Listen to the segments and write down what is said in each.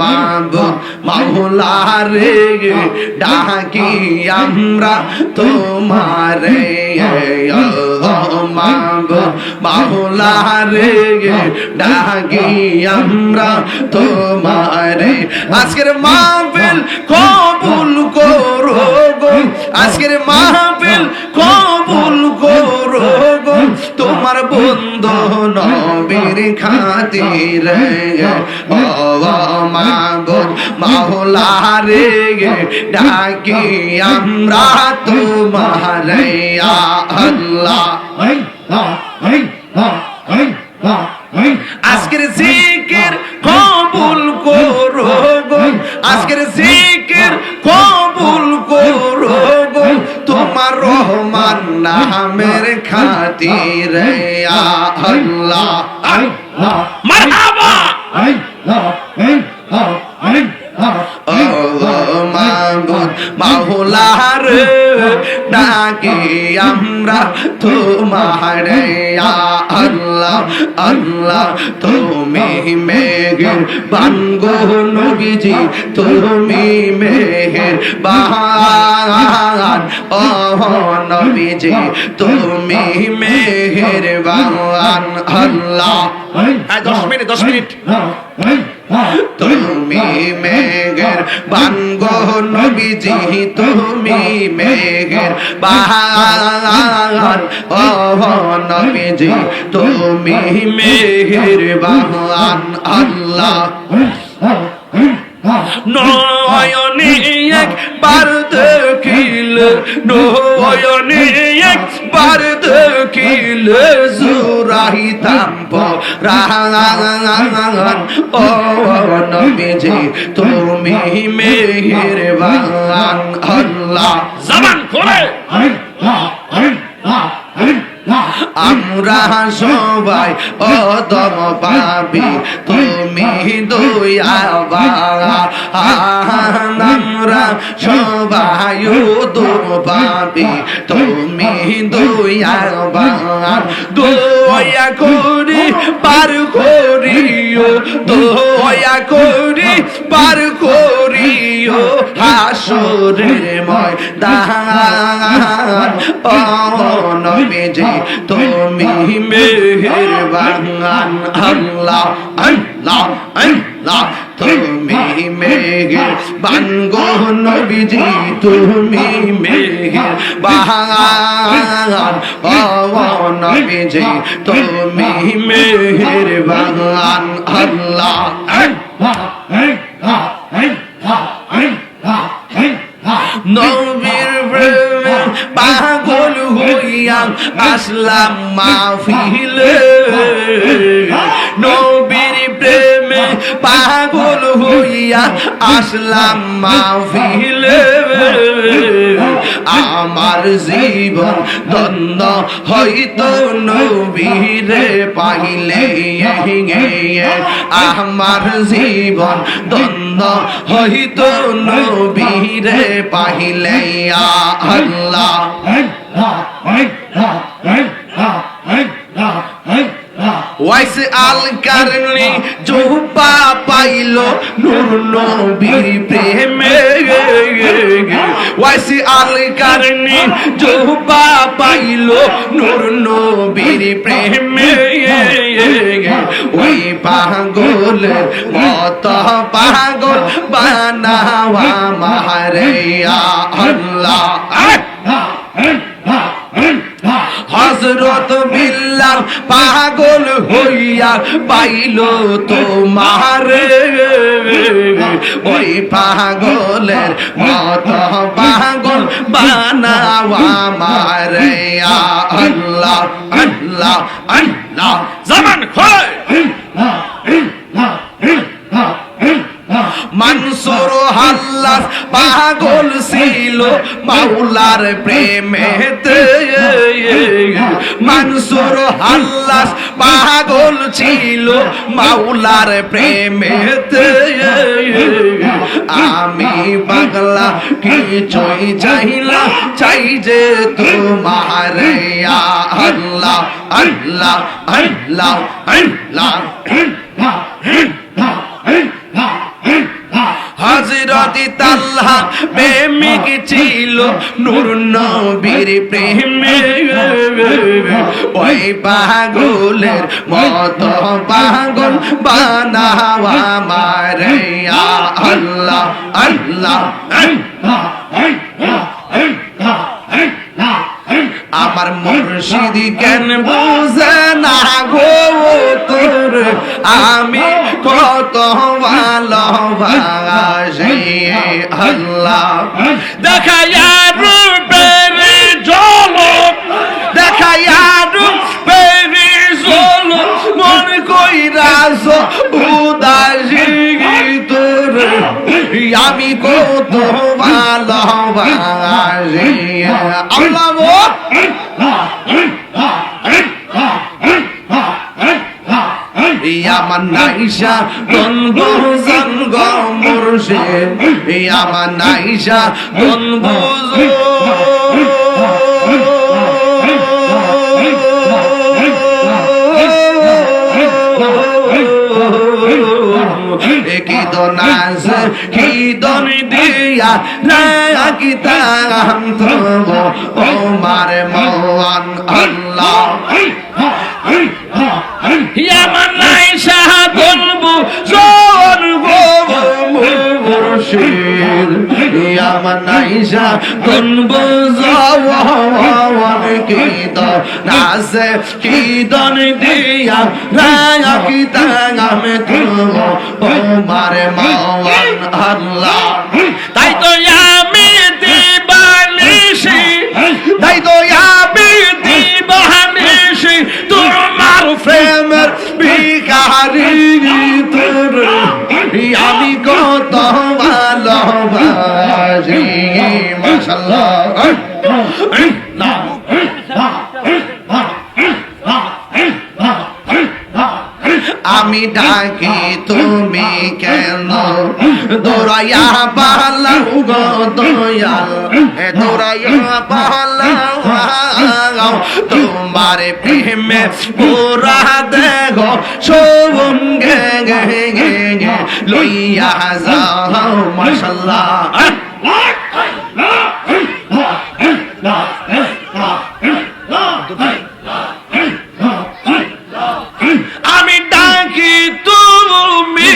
মাবুদ মাওলা রে ডাকি আমরা তোমারে। মাবুদ মাওলা রে ডাকি আমরা তোমারে। আজকের মাহফিল কবুল করো গো। আজকের মাহফিল কবুল করো গো। তোমার বন্ধু নবীর খাতিরে মাবুদ মাওলা রে ডাকি আমরা তোমারে আজকের জিকির কবুল করো আজকের জিকির কবুল করো গো তোমার রহমান নামের খাতিরে ইয়া আল্লাহ মারহাবা ও তোমার আল্লাহ আল্লাহ তুমি মেঘের বানগো নবীজি তুমি মেঘের বাহান ও নবীজি তুমি মেঘের বাহান আল্লাহ। দশ মিনিট দশ মিনিট। তুমি মেঘের বানগো নবীজি, তুমি মেঘের বাহার ও নবীজি, তুমি মেঘের বাহান আল্লাহ। নয়নে একবার নয়নে একবার দেখিল ও নবীজি তুমি মেহের বান আল্লাহ জবান খোলে আমরা সবাই অদম পাবি তুমি দয়াবা আমরা সবাই উদম পাবি তুমি দয়াবা দয়া করি, পার করিও, দয়া করি, পার করিও। হাসরের ময়দান ও নবীজি তুমি মেহেরবান, আল্লাহ আল্লাহ আল্লাহ, তুমি মেঘের বানগো নবীজি, তুমি মেঘের বাহান ও নবীজি, তুমি মেঘের বাগান আল্লাহ নবীর প্রেমে পাগল হইয়া আসলাম মাহফিল। নবীর প্রেমে পাগল হইয়া আসলাম মাহফিলে। আমার জীবন দ্বন্দ্ব হয়তো নবীরে পাইলে আমার জীবন দ্বন্দ্ব হয়তো নবীরে পাইলে আল্লাহ। ওয়াইস আল কারণে জোপা পাইল নূর নবীর প্রেমে। ওয়াইস আল কারণে জোপা পাইল নূর নবীর প্রেমে। ওই পাগল মত পাগল বানাওয়া মারে আল্লাহ। হজরত বিল্লাল পাগল হইয়া পাইল তো তোমার। ওই পাগলের মত পাগল বানাওয়া মারে আল্লাহ আল্লাহ আল্লাহ। জমান খোল। মানসুর হাল্লাস পাগল ছিল মাওলার প্রেমেতে মানসুর হাল্লাস পাগল ছিল মাওলার প্রেমেতে আমি পাগলা কিছুই চাইলা, চাই যে তোমার আল্লাহ আল্লাহ আল্লাহ আল্লাহ। হাতি তাল্লা প্রেমিক ছিল নূর নবীর প্রেমে। ওই পাগলের মত পাগল বানাওয়া মারে আল্লাহ আল্লাহ আল্লাহ আল্লাহ আল্লাহ। আমার মুর্শিদ কেন বুঝে না গো তোর? আমি কত ভালোবাসি আল্লাহ। দেখাইয়া রূপের জলক দেখাইয়া রূপের জলক মন কইরাস উদাসী তোর। আমি কত ভালোবাসি। আল্লাহ। গো আমার নাইশা বন্ধু জঙ্গ মুর্শিদ। আমার নাইশা গন্ধ দিয়া না কি তাম তব ও মারে মওয়ান আল্লাহ আমার নাই বলব জোর গো মুর্শিদ। আমার নাই সাহাবু জওয়ান কি তো নাসে কি দন দিয়া না কি তাম তব ও মারে আল্লাহ তাই তো আমি আমি ডাকি তুমি কেন? দৌড়াইয়া পালাও গো দয়াল। এ দৌড়াইয়া পালাও তোমার প্রেমে পুরা দেহ সবঙ্গে গে গে গে লইয়া যাও মাশাল্লাহ আমি ডাকি তুমি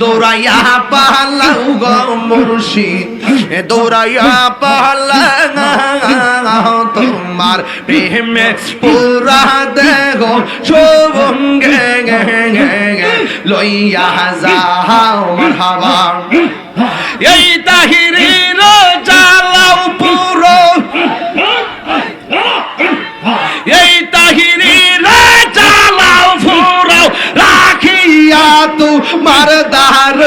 দৌড়াইয়া পালাও গো মুর্শিদ দৌড়াইয়া পালাও তোমার প্রেমে পুরা দেহ সবঙ্গে লইয়া যাও মারহাবা। এই তাহিরের জ্বালাও পুরো। এই তাহিরের জ্বালাও ফুরাও রাখিয়া তু মার দার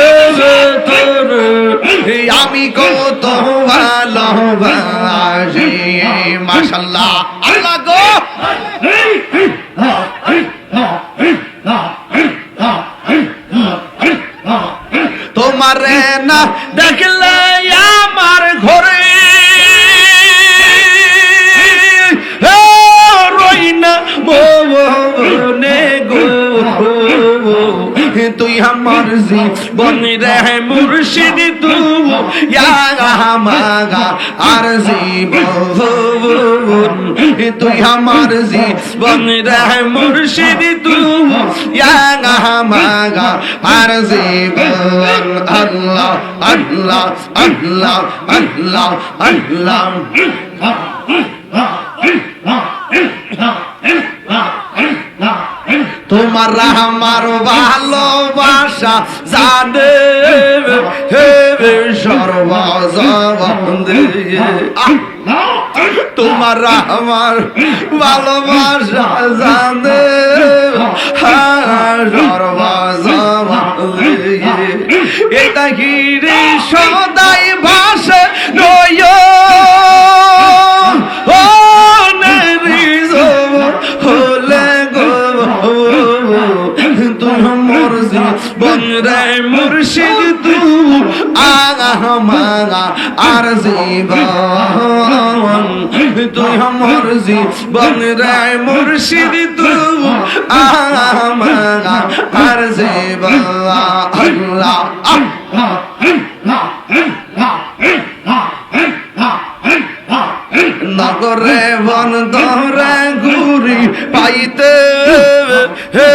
আমি কত ভালোবাসি। মাশাল্লাহ আল্লাহ গো! তোমার না দেখলে আমার ঘরে রই না মনে গো। তুই আমার জীবন রে তুই আমার জীবন রে মুর্শিদ তু মাগা আর জীবন আল্লাহ আল্লাহ আল্লাহ আল্লাহ আল্লাহ তোমার আমার ভালোবাসা জানে। হে সর্বজবন্দে তোমার আমার ভালোবাসা জানে। সর্বজবন্দে এটা গিরি সদাই ভাষা নয়। মুর্শিদ তু মারা আর জীবন তুই আমার জীবন রে মুর্শিদ, তুই আমারা আর জীবন আল্লাহ আল্লাহ আল্লাহ আল্লাহ আল্লাহ। নগরে বন ধরে ঘুরি পাইতে হে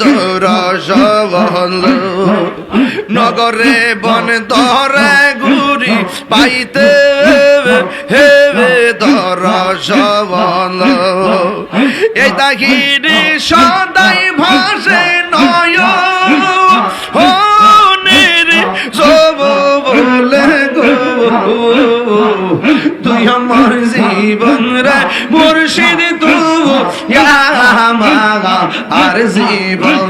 দরস নগরে বন ধরে ঘুরি পাইতে হে দরস এই তাহিরি সদাই ভাসে আমার জীবন রে মুর্শিদ তু আমার আর জীবন।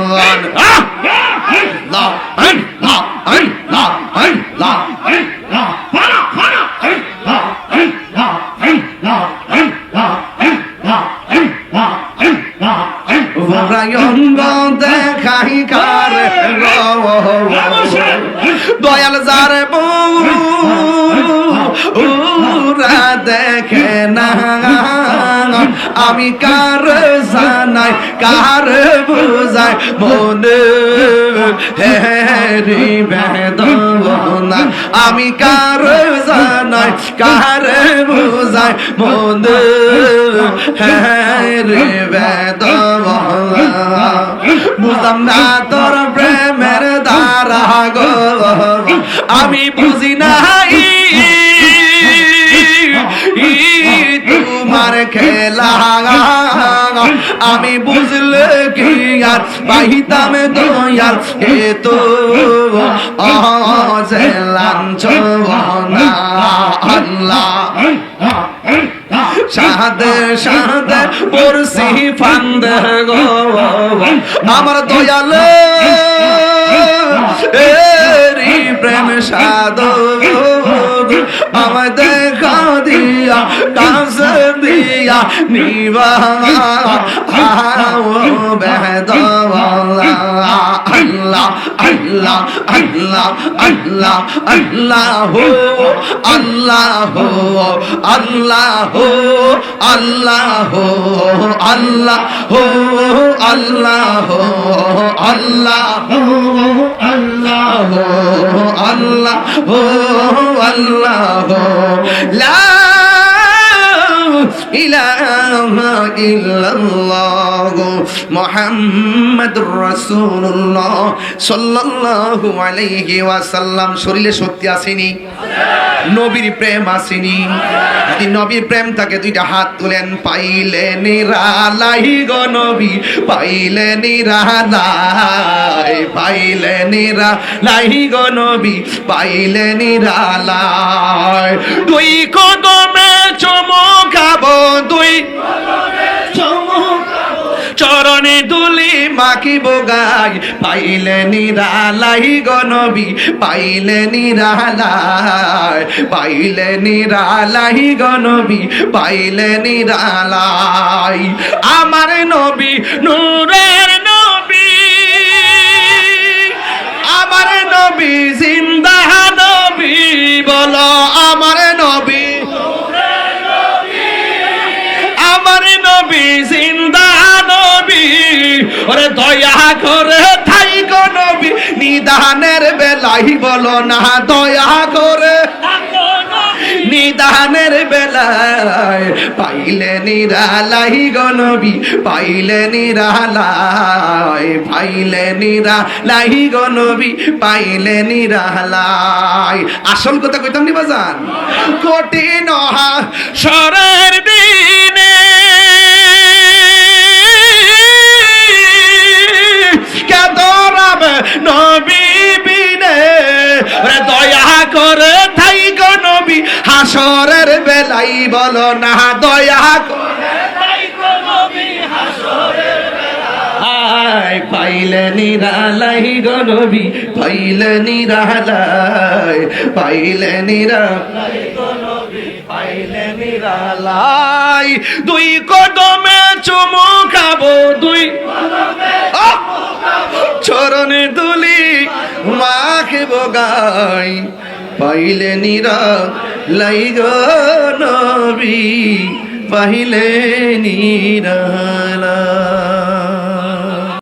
আমি কার জানাই, কার বুঝাই? মনে হেরি বেদনা। আমি কার জানাই, কার বুঝাই? মনে হেরি বেদনা। বুঝলাম না তোর প্রেমের দ্বারা গো। আমি বুঝি নাই। তোমার খেলা আমি বুঝলে কি আর? পাইতাম দয়াল এ তো অজেলাঞ্চ না আল্লাহ। সাদে সাদে পড়ছি ফান্দ গো। আমার দয়াল এরি প্রেম সাদ আমায় দেখা দিয়া কাজ দিয়া আল্লাহ আল্লাহ আল্লাহ আল্লাহ আল্লাহ আল্লাহ আল্লাহ আল্লাহ আল্লাহ আল্লাহ আল্লাহ আল্লাহ আল্লাহ আল্লাহ লা ইলাহা ইল্লাল্লাহ মুহাম্মাদুর রাসূলুল্লাহ সাল্লাল্লাহু আলাইহি ওয়াসাল্লাম। শরীরে শক্তি আসেনি? নবীর প্রেম আসেনি? যদি নবীর প্রেম থাকে, দুইটা হাত তুলেন পাইলে নিরালাই গো নবী পাইলে নিরালাই পাইলে নিরালাই গো নবী পাইলে নিরালাই দুই কদমে মাখিব গাই। পাইলে নিরালাই গনবি পাইলে নিরালাই। পাইলে নিরালাই গনবি পাইলে নিরালাই। আমার নবী, নূরের নবী। আমার নবী জিন্দা দয়া করে থাই নবী, নিদানের বেলাই বলো না, দয়া করে নিদানের বেলায় পাইলে নিরালাই গনবি পাইলে নিরালাই পাইলে নিরালাই গনবি পাইলে নিরালাই। আসল কথা কইতাম নি বাজান? কঠিন সরের দিনে হাসরের বেলাই বলো না, দয়া করে। আয় পাইলে নিরালাই গো নবী পাইলে নিরালাই, পাইলে নিরা পাইলে নিরালাই। দুই কদমে চুমু খাব, দুই চরণে দুলি মাখে বগাই পাইলে নিরা লাইগা নবী পাইলে নিরালা।